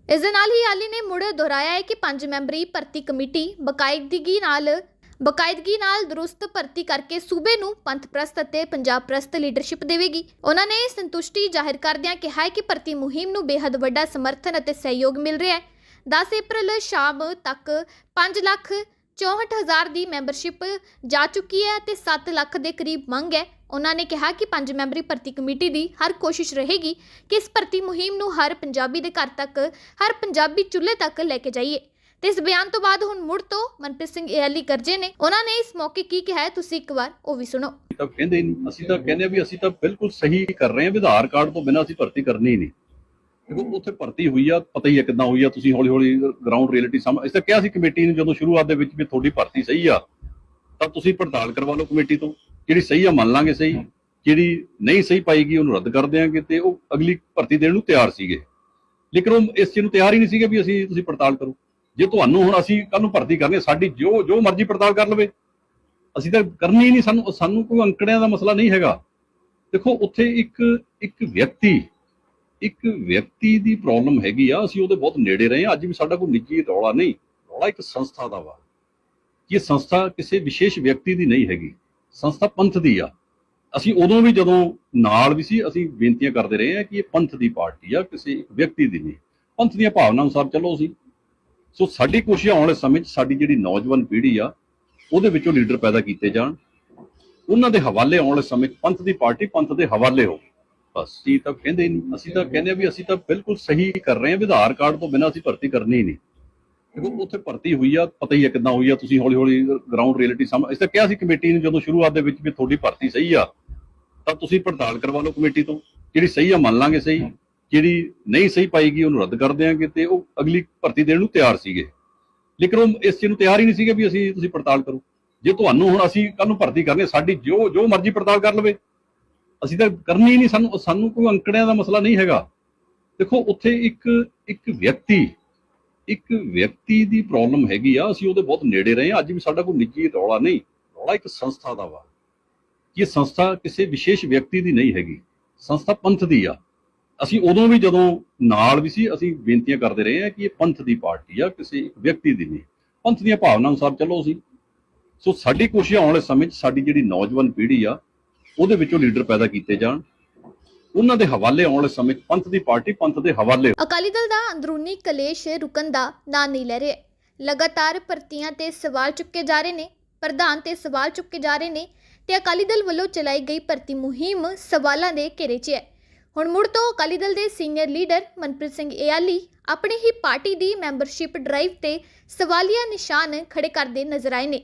Speaker 1: ਇਸ ਦੇ ਨਾਲ ਹੀ ਆਲੀ ਨੇ ਮੁੜ ਦੁਹਰਾਇਆ ਹੈ ਕਿ ਪੰਜ ਮੈਂਬਰੀ ਭਰਤੀ ਕਮੇਟੀ ਬਕਾਇਦਗੀ ਨਾਲ ਬਕਾਇਦਗੀ ਨਾਲ ਦਰੁਸਤ ਭਰਤੀ ਕਰਕੇ ਸੂਬੇ ਨੂੰ ਪੰਥ ਪ੍ਰਸਤ ਅਤੇ ਪੰਜਾਬ ਪ੍ਰਸਤ ਲੀਡਰਸ਼ਿਪ ਦੇਵੇਗੀ। ਉਹਨਾਂ ਨੇ ਸੰਤੁਸ਼ਟੀ ਜ਼ਾਹਿਰ ਕਰਦਿਆਂ ਕਿਹਾ ਹੈ ਕਿ ਭਰਤੀ ਮੁਹਿੰਮ ਨੂੰ ਬੇहद ਵੱਡਾ ਸਮਰਥਨ ਅਤੇ ਸਹਿਯੋਗ ਮਿਲ ਰਿਹਾ ਹੈ। 10 ਅਪ੍ਰੈਲ ਸ਼ਾਮ ਤੱਕ 5 ਲੱਖ 64000 ਦੀ ਮੈਂਬਰਸ਼ਿਪ ਜਾ ਚੁੱਕੀ ਹੈ ਤੇ 7 ਲੱਖ ਦੇ ਕਰੀਬ ਮੰਗ ਹੈ। ਉਹਨਾਂ ਨੇ ਕਿਹਾ ਕਿ ਪੰਜ ਮੈਂਬਰੀ ਭਰਤੀ ਕਮੇਟੀ ਦੀ ਹਰ ਕੋਸ਼ਿਸ਼ ਰਹੇਗੀ ਕਿ ਇਸ ਭਰਤੀ ਮੁਹਿੰਮ ਨੂੰ ਹਰ ਪੰਜਾਬੀ ਦੇ ਘਰ ਤੱਕ, ਹਰ ਪੰਜਾਬੀ ਚੁੱਲ੍ਹੇ ਤੱਕ ਲੈ ਕੇ ਜਾਈਏ। ਤੇ ਇਸ ਬਿਆਨ ਤੋਂ ਬਾਅਦ ਹੁਣ ਮੁੜ ਤੋਂ ਮਨਪ੍ਰੀਤ ਸਿੰਘ ਏਅਲੀ ਕਰਜੇ ਨੇ ਉਹਨਾਂ ਨੇ ਇਸ ਮੌਕੇ ਕੀ ਕਿਹਾ ਹੈ, ਤੁਸੀਂ ਇੱਕ ਵਾਰ ਉਹ ਵੀ ਸੁਣੋ।
Speaker 2: ਤਾਂ ਕਹਿੰਦੇ ਨਹੀਂ ਅਸੀਂ ਤਾਂ ਕਹਿੰਦੇ ਆ ਵੀ ਅਸੀਂ ਤਾਂ ਬਿਲਕੁਲ ਸਹੀ ਕਰ ਰਹੇ ਹਾਂ ਵੀ ਆਧਾਰ ਕਾਰਡ ਤੋਂ ਬਿਨਾਂ ਅਸੀਂ ਭਰਤੀ ਕਰਨੀ ਹੀ ਨਹੀਂ। ਦੇਖੋ, ਉੱਥੇ ਭਰਤੀ ਹੋਈ ਆ, ਪਤਾ ਹੀ ਹੈ ਕਿੱਦਾਂ ਹੋਈ ਆ, ਤੁਸੀਂ ਹੌਲੀ ਹੌਲੀ ਗਰਾਊਂਡ ਰਿਐਲਿਟੀ ਸਾਹਮਣੇ ਅਸੀਂ ਤਾਂ ਕਿਹਾ ਸੀ ਕਮੇਟੀ ਨੂੰ ਜਦੋਂ ਸ਼ੁਰੂਆਤ ਦੇ ਵਿੱਚ ਵੀ ਤੁਹਾਡੀ ਭਰਤੀ ਸਹੀ ਆ, ਤਾਂ ਤੁਸੀਂ ਪੜਤਾਲ ਕਰਵਾ ਲਓ ਕਮੇਟੀ ਤੋਂ, ਜਿਹੜੀ ਸਹੀ ਆ ਮੰਨ ਲਾਂਗੇ ਸਹੀ, ਜਿਹੜੀ ਨਹੀਂ ਸਹੀ ਪਾਈਗੀ ਉਹਨੂੰ ਰੱਦ ਕਰ ਦਿਆਂਗੇ ਤੇ ਉਹ ਅਗਲੀ ਭਰਤੀ ਦੇਣ ਨੂੰ ਤਿਆਰ ਸੀਗੇ। ਲੇਕਿਨ ਉਹ ਇਸ ਚੀਜ਼ ਨੂੰ ਤਿਆਰ ਹੀ ਨਹੀਂ ਸੀਗੇ ਵੀ ਅਸੀਂ, ਤੁਸੀਂ ਪੜਤਾਲ ਕਰੋ। ਜੇ ਤੁਹਾਨੂੰ ਹੁਣ ਅਸੀਂ ਕੱਲ ਨੂੰ ਭਰਤੀ ਕਰਨੀ ਸਾਡੀ ਜੋ ਜੋ ਮਰਜ਼ੀ ਪੜਤਾਲ ਕਰ ਲਵੇ। ਅਸੀਂ ਤਾਂ ਕਰਨੀ ਹੀ ਨਹੀਂ, ਸਾਨੂੰ ਸਾਨੂੰ ਕੋਈ ਅੰਕੜਿਆਂ ਦਾ ਮਸਲਾ ਨਹੀਂ ਹੈਗਾ। ਦੇਖੋ, ਉੱਥੇ ਇੱਕ ਇੱਕ ਵਿਅਕਤੀ ਇੱਕ ਵਿਅਕਤੀ ਦੀ ਪ੍ਰੋਬਲਮ ਹੈਗੀ ਆ, ਅਸੀਂ ਉਹਦੇ ਬਹੁਤ ਨੇੜੇ ਰਹੇ ਹਾਂ, ਅੱਜ ਵੀ ਸਾਡਾ ਕੋਈ ਨਿੱਜੀ ਰੌਲਾ ਨਹੀਂ, ਰੌਲਾ ਇੱਕ ਸੰਸਥਾ ਦਾ ਵਾ। ਇਹ ਸੰਸਥਾ ਕਿਸੇ ਵਿਸ਼ੇਸ਼ ਵਿਅਕਤੀ ਦੀ ਨਹੀਂ ਹੈਗੀ, ਸੰਸਥਾ ਪੰਥ ਦੀ ਆ। ਅਸੀਂ ਉਦੋਂ ਵੀ ਜਦੋਂ ਨਾਲ ਵੀ ਸੀ, ਅਸੀਂ ਬੇਨਤੀਆਂ ਕਰਦੇ ਰਹੇ ਹਾਂ ਕਿ ਇਹ ਪੰਥ ਦੀ ਪਾਰਟੀ ਆ, ਕਿਸੇ ਇੱਕ ਵਿਅਕਤੀ ਦੀ ਨਹੀਂ। ਪੰਥ ਦੀਆਂ ਭਾਵਨਾ ਅਨੁਸਾਰ ਚੱਲੋ ਅਸੀਂ। ਸੋ ਸਾਡੀ ਕੋਸ਼ਿਸ਼ ਆਉਣ ਵਾਲੇ ਸਮੇਂ 'ਚ ਸਾਡੀ ਜਿਹੜੀ ਨੌਜਵਾਨ ਪੀੜ੍ਹੀ ਆ, ਉਹਦੇ ਵਿੱਚੋਂ ਲੀਡਰ ਪੈਦਾ ਕੀਤੇ ਜਾਣ। ਉਹਨਾਂ ਦੇ ਹਵਾਲੇ ਆਉਣ ਵਾਲੇ ਸਮੇਂ 'ਚ ਪੰਥ ਦੀ ਪਾਰਟੀ ਪੰਥ ਦੇ ਹਵਾਲੇ ਹੋ ਅਸੀਂ ਤਾਂ ਕਹਿੰਦੇ ਅਸੀਂ ਤਾਂ ਕਹਿੰਦੇ ਵੀ ਅਸੀਂ ਤਾਂ ਬਿਲਕੁਲ ਸਹੀ ਕਰ ਰਹੇ ਹਾਂ ਵੀ ਕਾਰਡ ਤੋਂ ਬਿਨਾਂ ਅਸੀਂ ਭਰਤੀ ਕਰਨੀ ਹੀ ਨਹੀਂ। ਦੇਖੋ, ਉੱਥੇ ਭਰਤੀ ਹੋਈ ਆ, ਪਤਾ ਹੀ ਹੈ ਕਿੱਦਾਂ ਹੋਈ ਆ, ਤੁਸੀਂ ਹੌਲੀ ਹੌਲੀ ਗਰਾਊਂਡ ਰਿਐਲਿਟੀ ਸਾਹਮਣੇ ਅਸੀਂ ਤਾਂ ਕਿਹਾ ਸੀ ਕਮੇਟੀ ਨੂੰ ਜਦੋਂ ਸ਼ੁਰੂਆਤ ਦੇ ਵਿੱਚ ਵੀ ਤੁਹਾਡੀ ਭਰਤੀ ਸਹੀ ਆ, ਤਾਂ ਤੁਸੀਂ ਪੜਤਾਲ ਕਰਵਾ ਲਓ ਕਮੇਟੀ ਤੋਂ। ਜਿਹੜੀ ਸਹੀ ਆ, ਮੰਨ ਲਾਂਗੇ ਸਹੀ। ਜਿਹੜੀ ਨਹੀਂ ਸਹੀ ਪਾਈਗੀ ਉਹਨੂੰ ਰੱਦ ਕਰ ਦਿਆਂਗੇ ਤੇ ਉਹ ਅਗਲੀ ਭਰਤੀ ਦੇਣ ਨੂੰ ਤਿਆਰ ਸੀਗੇ। ਲੇਕਿਨ ਉਹ ਇਸ ਚੀਜ਼ ਨੂੰ ਤਿਆਰ ਹੀ ਨਹੀਂ ਸੀਗੇ ਵੀ ਅਸੀਂ ਤੁਸੀਂ ਪੜਤਾਲ ਕਰੋ। ਜੇ ਤੁਹਾਨੂੰ ਹੁਣ ਅਸੀਂ ਕੱਲ ਨੂੰ ਭਰਤੀ ਕਰਨੀ ਸਾਡੀ ਜੋ ਜੋ ਮਰਜ਼ੀ ਪੜਤਾਲ ਕਰ ਲਵੇ। ਅਸੀਂ ਤਾਂ ਕਰਨੀ ਨਹੀਂ, ਸਾਨੂੰ ਸਾਨੂੰ ਕੋਈ ਅੰਕੜਿਆਂ ਦਾ ਮਸਲਾ ਨਹੀਂ ਹੈਗਾ। ਦੇਖੋ, ਉੱਥੇ ਇੱਕ ਇੱਕ ਵਿਅਕਤੀ ਇੱਕ ਵਿਅਕਤੀ ਦੀ ਪ੍ਰੋਬਲਮ ਹੈਗੀ ਆ, ਅਸੀਂ ਉਹਦੇ ਬਹੁਤ ਨੇੜੇ ਰਹੇ ਹਾਂ, ਅੱਜ ਵੀ ਸਾਡਾ ਕੋਈ ਨਿੱਜੀ ਰੌਲਾ ਨਹੀਂ, ਰੌਲਾ ਇੱਕ ਸੰਸਥਾ ਦਾ ਵਾ। ਇਹ ਸੰਸਥਾ ਕਿਸੇ ਵਿਸ਼ੇਸ਼ ਵਿਅਕਤੀ ਦੀ ਨਹੀਂ ਹੈਗੀ, ਸੰਸਥਾ ਪੰਥ ਦੀ ਆ। ਅਸੀਂ ਉਦੋਂ ਵੀ ਜਦੋਂ ਨਾਲ ਵੀ ਸੀ, ਅਸੀਂ ਬੇਨਤੀਆਂ ਕਰਦੇ ਰਹੇ ਹਾਂ ਕਿ ਇਹ ਪੰਥ ਦੀ ਪਾਰਟੀ ਆ, ਕਿਸੇ ਇੱਕ ਵਿਅਕਤੀ ਦੀ ਨਹੀਂ। ਪੰਥ ਦੀਆਂ ਭਾਵਨਾ ਅਨੁਸਾਰ ਚੱਲੋ ਅਸੀਂ। ਸੋ ਸਾਡੀ ਕੋਸ਼ਿਸ਼ ਆਉਣ ਵਾਲੇ ਸਮੇਂ 'ਚ ਸਾਡੀ ਜਿਹੜੀ ਨੌਜਵਾਨ ਪੀੜ੍ਹੀ ਆ ਉਹਦੇ ਵਿੱਚੋਂ ਲੀਡਰ ਪੈਦਾ ਕੀਤੇ ਜਾਣ। ਉਹਨਾਂ ਦੇ ਹਵਾਲੇ ਆਉਣ ਵਾਲੇ ਸਮੇਂ ਪੰਥ ਦੀ ਪਾਰਟੀ ਪੰਥ ਦੇ ਹਵਾਲੇ
Speaker 1: ਅਕਾਲੀ ਦਲ ਦਾ ਅੰਦਰੂਨੀ ਕਲੇਸ਼ ਰੁਕਣ ਦਾ ਨਾਂ ਨਹੀਂ ਲੈ ਰਿਹਾ। ਲਗਾਤਾਰ ਭਰਤੀਆਂ ਤੇ ਸਵਾਲ ਚੁੱਕੇ ਜਾ ਰਹੇ ਨੇ, ਪ੍ਰਧਾਨ ਤੇ ਸਵਾਲ ਚੁੱਕੇ ਜਾ ਰਹੇ ਨੇ ਤੇ ਅਕਾਲੀ ਦਲ ਵੱਲੋਂ ਚਲਾਈ ਗਈ ਭਰਤੀ ਮੁਹਿੰਮ ਸਵਾਲਾਂ ਦੇ ਘੇਰੇ 'ਚ ਹੈ। ਹੁਣ ਮੁੜ ਤੋਂ ਅਕਾਲੀ ਦਲ ਦੇ ਸੀਨੀਅਰ ਲੀਡਰ ਮਨਪ੍ਰੀਤ ਸਿੰਘ ਏਆਲੀ ਆਪਣੀ ਹੀ ਪਾਰਟੀ ਦੀ ਮੈਂਬਰਸ਼ਿਪ ਡਰਾਈਵ ਤੇ ਸਵਾਲੀਆ ਨਿਸ਼ਾਨ ਖੜੇ ਕਰਦੇ ਨਜ਼ਰ ਆਏ ਨੇ।